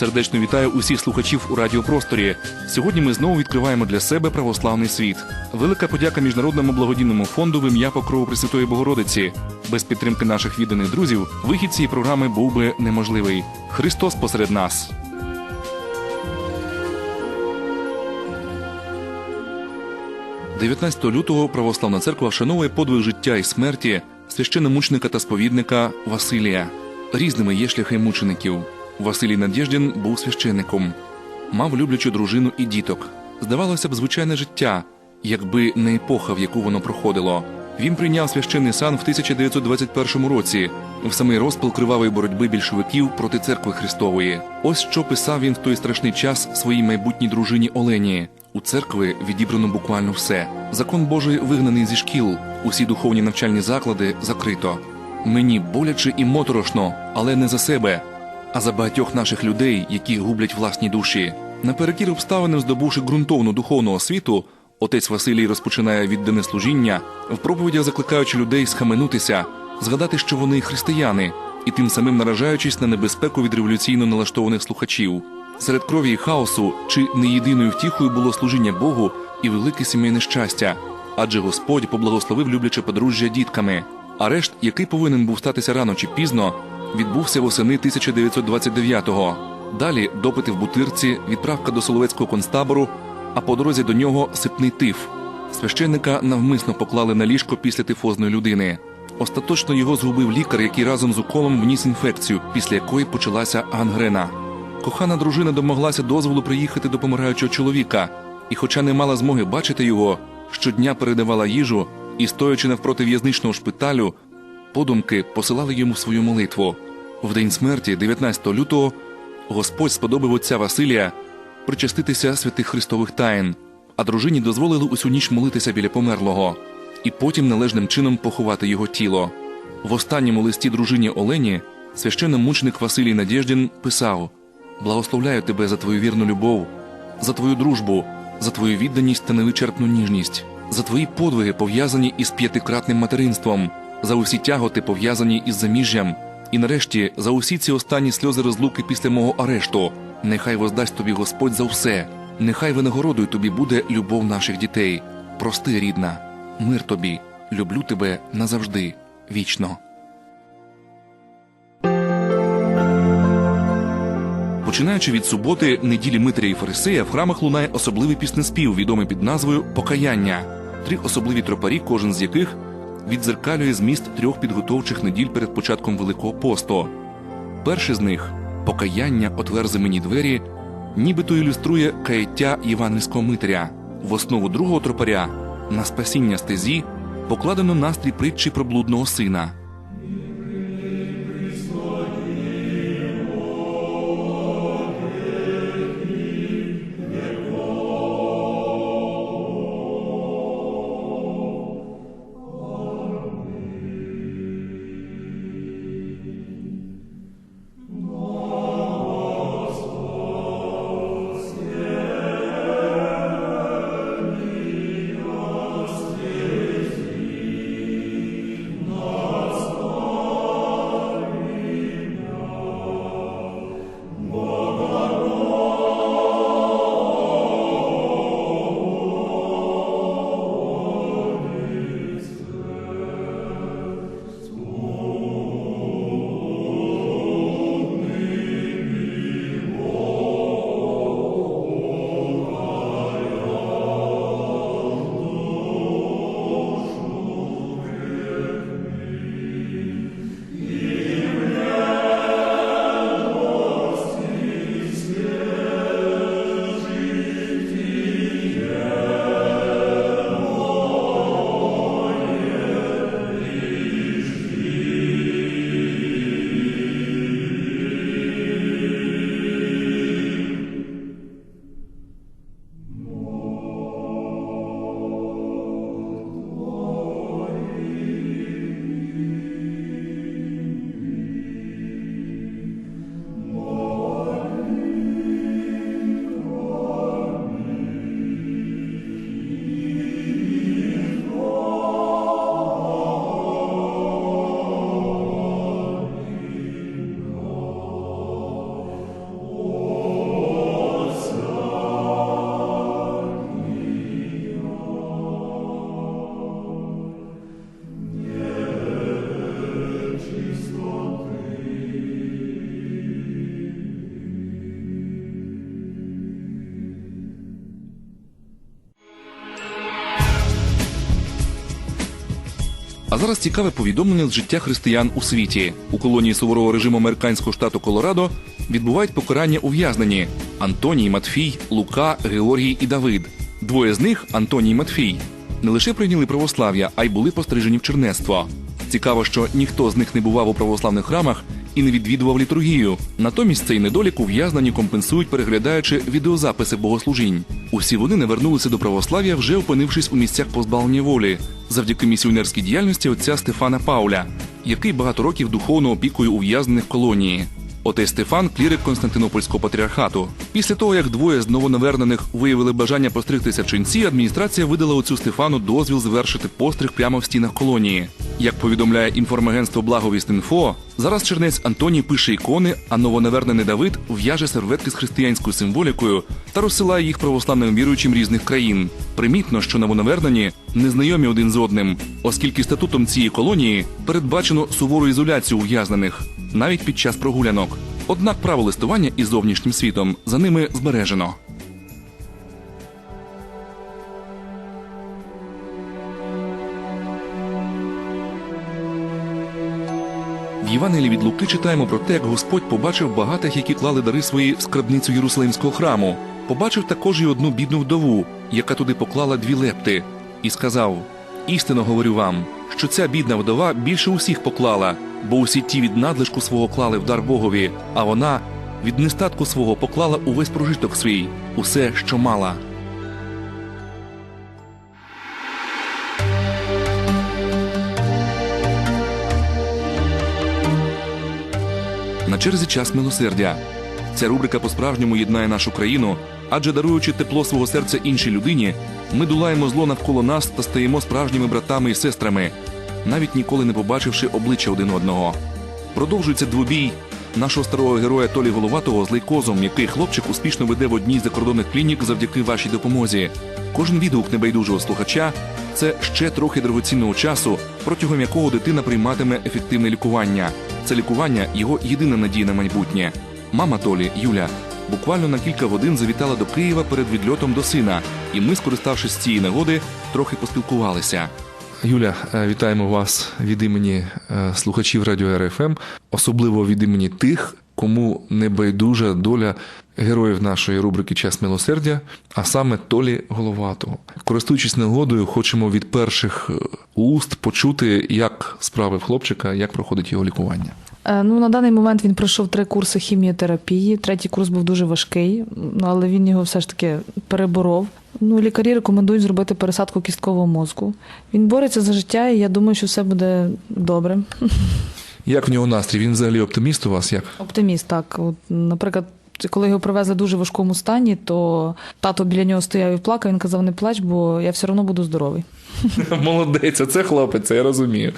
Сердечно вітаю усіх слухачів у радіопросторі. Сьогодні ми знову відкриваємо для себе православний світ. Велика подяка міжнародному благодійному фонду в ім'я Покрову Пресвятої Богородиці. Без підтримки наших відданих друзів вихід цієї програми був би неможливий. Христос посеред нас. – 19 лютого православна церква вшановує подвиг життя і смерті священномучника та сповідника Василія. Різними є шляхи мучеників. Василій Надєждін був священником, мав люблячу дружину і діток. Здавалося б, звичайне життя, якби не епоха, в яку воно проходило. Він прийняв священний сан в 1921 році, в самий розпал кривавої боротьби більшовиків проти церкви Христової. Ось що писав він в той страшний час своїй майбутній дружині Олені. У церкви відібрано буквально все. Закон Божий вигнаний зі шкіл, усі духовні навчальні заклади закрито. Мені боляче і моторошно, але не за себе, а за багатьох наших людей, які гублять власні душі. Наперекір обставинам, здобувши ґрунтовну духовну освіту, отець Василій розпочинає віддане служіння, в проповідях закликаючи людей схаменутися, згадати, що вони християни, і тим самим наражаючись на небезпеку від революційно налаштованих слухачів. Серед крові і хаосу чи не єдиною втіхою було служіння Богу і велике сімейне щастя, адже Господь поблагословив любляче подружжя дітками. Арешт, який повинен був статися рано чи пізно, відбувся восени 1929-го. Далі допити в бутирці, відправка до Соловецького концтабору, а по дорозі до нього сипний тиф. Священника навмисно поклали на ліжко після тифозної людини. Остаточно його згубив лікар, який разом з уколом вніс інфекцію, після якої почалася гангрена. Кохана дружина домоглася дозволу приїхати до помираючого чоловіка, і, хоча не мала змоги бачити його, щодня передавала їжу і, стоячи навпроти в'язничного шпиталю, подумки посилали йому свою молитву. В день смерті, 19 лютого, Господь сподобав отця Василія причаститися святих Христових таїн, а дружині дозволили усю ніч молитися біля померлого і потім належним чином поховати його тіло. В останньому листі дружині Олені священномученик Василій Надєждін писав: Благословляю тебе за твою вірну любов, за твою дружбу, за твою відданість та невичерпну ніжність, за твої подвиги, пов'язані із п'ятикратним материнством, за усі тяготи, пов'язані із заміжжям, і нарешті за усі ці останні сльози розлуки після мого арешту. Нехай воздасть тобі Господь за все, нехай винагородою тобі буде любов наших дітей. Прости, рідна, мир тобі, люблю тебе назавжди, вічно. Починаючи від суботи, неділі Митря і Фарисея, в храмах лунає особливий піснеспів, відомий під назвою Покаяння, три особливі тропарі, кожен з яких відзеркалює зміст трьох підготовчих неділь перед початком Великого посту. Перший з них покаяння отверзи мені двері, нібито ілюструє каяття євангельського митря. В основу другого тропаря на спасіння стезі покладено настрій притчі про блудного сина. Зараз цікаве повідомлення з життя християн у світі. У колонії суворого режиму американського штату Колорадо відбувають покарання ув'язнені Антоній, Матфій, Лука, Георгій і Давид. Двоє з них, Антоній і Матфій, не лише прийняли православ'я, а й були пострижені в чернецтво. Цікаво, що ніхто з них не бував у православних храмах і не відвідував літургію. Натомість цей недолік ув'язнені компенсують, переглядаючи відеозаписи богослужінь. Усі вони не вернулися до православ'я, вже опинившись у місцях позбавлення волі, завдяки місіонерській діяльності отця Стефана Пауля, який багато років духовно опікує ув'язнених колонії. Отець Стефан клірик Константинопольського патріархату. Після того, як двоє з новонавернених виявили бажання постригтися ченці, адміністрація видала отцю Стефану дозвіл завершити постриг прямо в стінах колонії. Як повідомляє інформагентство Благовість.Інфо, зараз чернець Антоній пише ікони, а новонавернений Давид в'яже серветки з християнською символікою та розсилає їх православним віруючим різних країн. Примітно, що новонавернені незнайомі один з одним, оскільки статутом цієї колонії передбачено сувору ізоляцію ув'язнених навіть під час прогулянок. Однак право листування із зовнішнім світом за ними збережено. В Євангелії від Луки читаємо про те, як Господь побачив багатих, які клали дари свої в скарбницю Єрусалимського храму. Побачив також і одну бідну вдову, яка туди поклала дві лепти, і сказав: Істинно говорю вам, що ця бідна вдова більше усіх поклала, бо усі ті від надлишку свого клали в дар Богові, а вона від нестатку свого поклала увесь прожиток свій, усе, що мала. Черзі час милосердя. Ця рубрика по-справжньому єднає нашу країну, адже даруючи тепло свого серця іншій людині, ми долаємо зло навколо нас та стаємо справжніми братами і сестрами, навіть ніколи не побачивши обличчя один одного. Продовжується двобій нашого старого героя Толі Головатого з лейкозом, який хлопчик успішно веде в одній з закордонних клінік завдяки вашій допомозі. Кожен відгук небайдужого слухача це ще трохи дорогоцінного часу, протягом якого дитина прийматиме ефективне лікування. Це лікування його єдина надія на майбутнє. Мама Толі, Юля, буквально на кілька годин завітала до Києва перед відльотом до сина, і ми, скориставшись цієї нагоди, трохи поспілкувалися. Юля, е, вітаємо вас від імені е, слухачів Радіо РФМ, особливо від імені тих, кому не байдужа доля героїв нашої рубрики Час милосердя, а саме Толі Головатого. Користуючись нагодою, хочемо від перших е, уст почути, як справи в хлопчика, як проходить його лікування. Е, Ну, на даний момент він пройшов три курси хіміотерапії. Третій курс був дуже важкий, ну, але він його все ж таки переборов. Ну, лікарі рекомендують зробити пересадку кісткового мозку. Він бореться за життя, і я думаю, що все буде добре. Як в нього настрій? Він взагалі оптиміст у вас? Як? Оптиміст, так. От, наприклад, коли його привезли в дуже важкому стані, то тато біля нього стояв і плакав. Він казав: не плач, бо я все одно буду здоровий. Молодець, це хлопець, я розумію.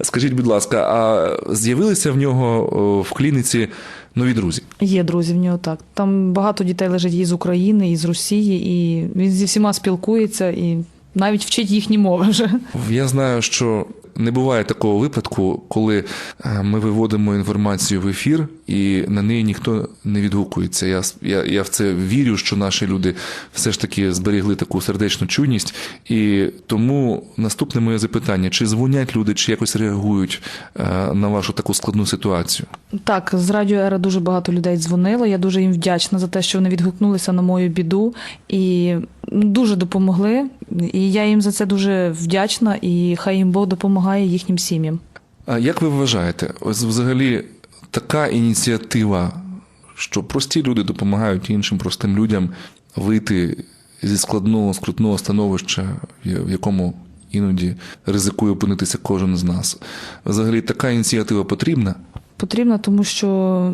Скажіть, будь ласка, а з'явилися в нього в клініці нові друзі? Є друзі в нього так. Там багато дітей лежить і з України, і з Росії, і він зі всіма спілкується і навіть вчить їхні мови вже. Я знаю, що не буває такого випадку, коли е, ми виводимо інформацію в ефір, і на неї ніхто не відгукується. Я, я, я в це вірю, що наші люди все ж таки зберігли таку сердечну чуйність. І тому наступне моє запитання: чи дзвонять люди, чи якось реагують е, на вашу таку складну ситуацію? Так, з радіо Ера дуже багато людей дзвонило. Я дуже їм вдячна за те, що вони відгукнулися на мою біду і дуже допомогли. І я їм за це дуже вдячна, і хай їм Бог допомагає їхнім сім'ям. А як ви вважаєте, ось взагалі така ініціатива, що прості люди допомагають іншим простим людям вийти зі складного, скрутного становища, в якому іноді ризикує опинитися кожен з нас. Взагалі така ініціатива потрібна? Потрібно, тому що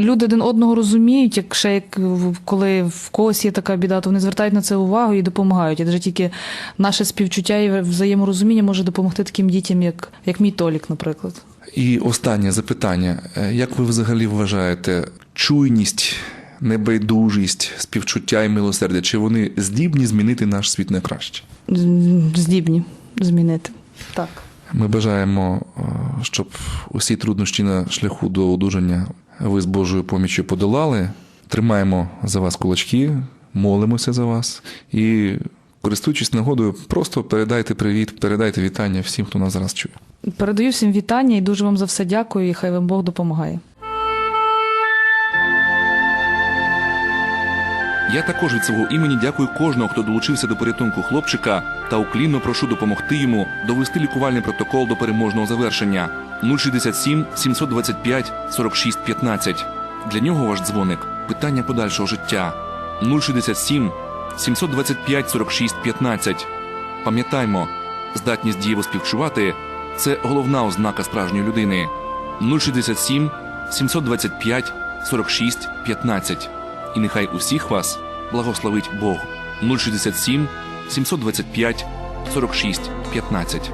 люди один одного розуміють, як ще як коли в когось є така біда, то вони звертають на це увагу і допомагають. Адже тільки наше співчуття і взаєморозуміння може допомогти таким дітям, як, як мій Толік, наприклад. І останнє запитання: Е, як ви взагалі вважаєте, чуйність, небайдужість, співчуття і милосердя, чи вони здібні змінити наш світ на краще? Здібні змінити. Так. Ми бажаємо, е, щоб усі труднощі на шляху до одужання ви з Божою поміччю подолали. Тримаємо за вас кулачки, молимося за вас і Користуючись нагодою, просто передайте привіт, передайте вітання всім, хто нас зараз чує. Передаю всім вітання і дуже вам за все дякую, і хай вам Бог допомагає. Я також від свого імені дякую кожного, хто долучився до порятунку хлопчика, та уклінно прошу допомогти йому довести лікувальний протокол до переможного завершення 067 725 46 15. Для нього ваш дзвоник питання подальшого життя 067 725 46 15. Пам'ятаймо, здатність дієво співчувати це головна ознака справжньої людини. 067 725 46 15. І нехай усіх вас благословить Бог 067 725 46 15.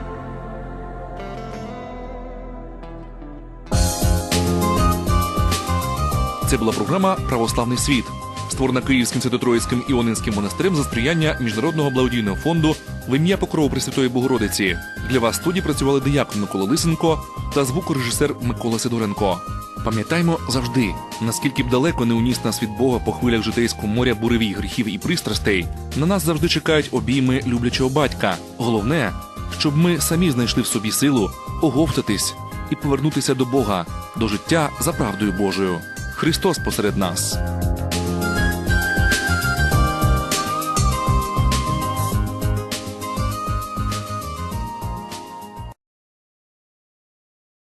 Це була програма Православний світ, створена Київським Свято-Троїцьким Іонинським монастирем за сприяння Міжнародного благодійного фонду в ім'я Покрову Пресвятої Богородиці. Для вас в студії працювали диякон Микола Лисенко та звукорежисер Микола Сидоренко. Пам'ятаймо завжди, наскільки б далеко не уніс нас від Бога по хвилях житейського моря буревій гріхів і пристрастей, на нас завжди чекають обійми люблячого батька. Головне, щоб ми самі знайшли в собі силу оговтатись і повернутися до Бога, до життя за правдою Божою. Христос посеред нас.